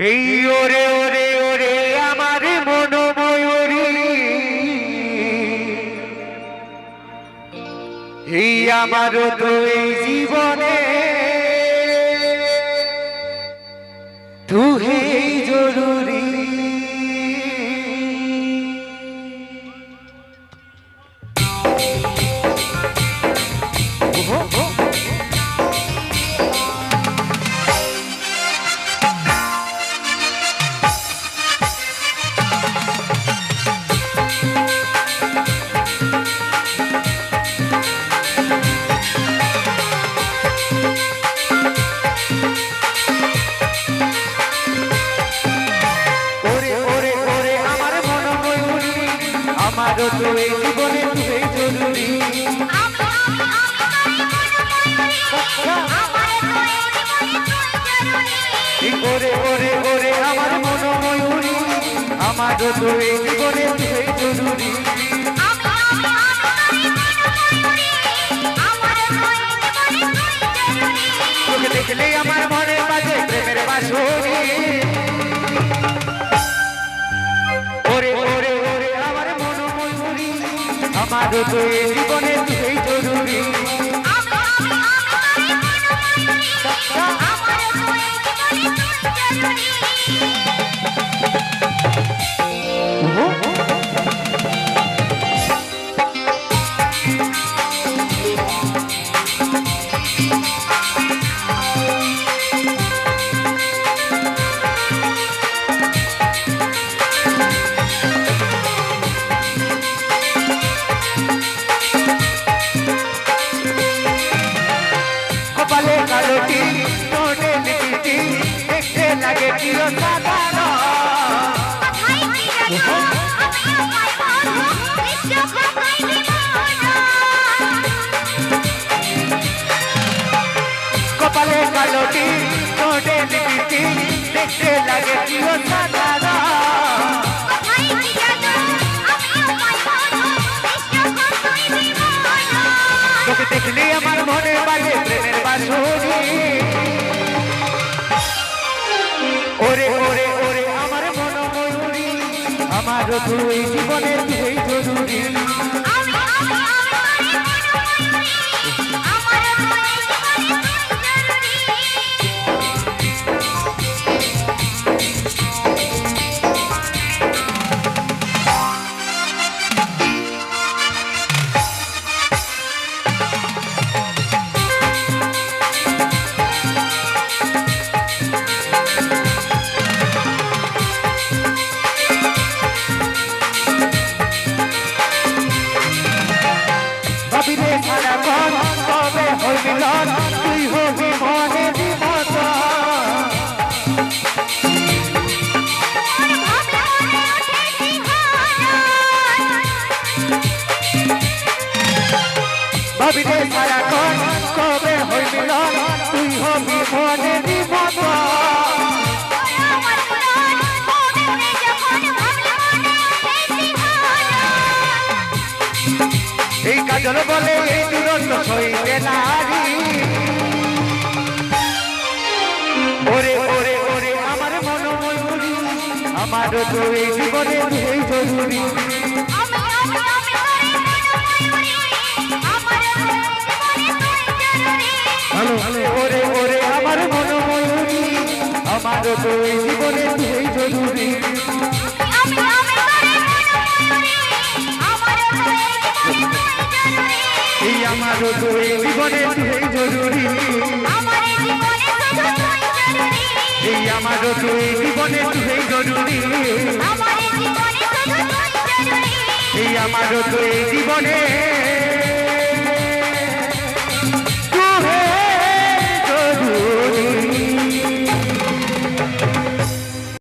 এই ওরে ওরে ওরে আমার মন ময়ূরী এই আমার তো এই জীবনে আমারও তো এই জীবনে তুই জরুরি ওরে ওরে ওরে আমার মন ময়ূরী আমার মনে বাজে প্রেমের বাসরি। আমারও তো এই জীবনে তুই জরুরি। লাগে প্রিয় সাধারণ কপালে কালোটি টোটে লিপিটি দেখতে লাগে প্রিয় সাধারণ ওরে ওরে ওরে আমার মন ময়ূরী আমার দুই জীবনের দুই জরুরি। ভাবিলে সারা ঘর, কবে হই মিলন তুই হবি মনে বিমত এই কাজল বলে এই দুরন্ত সইতে নারী। ওরে ওরে ওরে, আমার মন ময়ূরী আমারও তো এই জীবনে জরুরি। ভালো। ওরে ওরে আমার মন ময়ূরী জীবনে তুই জরুরি। এই আমারও তো এই জীবনে তুই জরুরি। এই আমারও তো জীবনে তুই জরুরি। এই আমারও তো জীবনে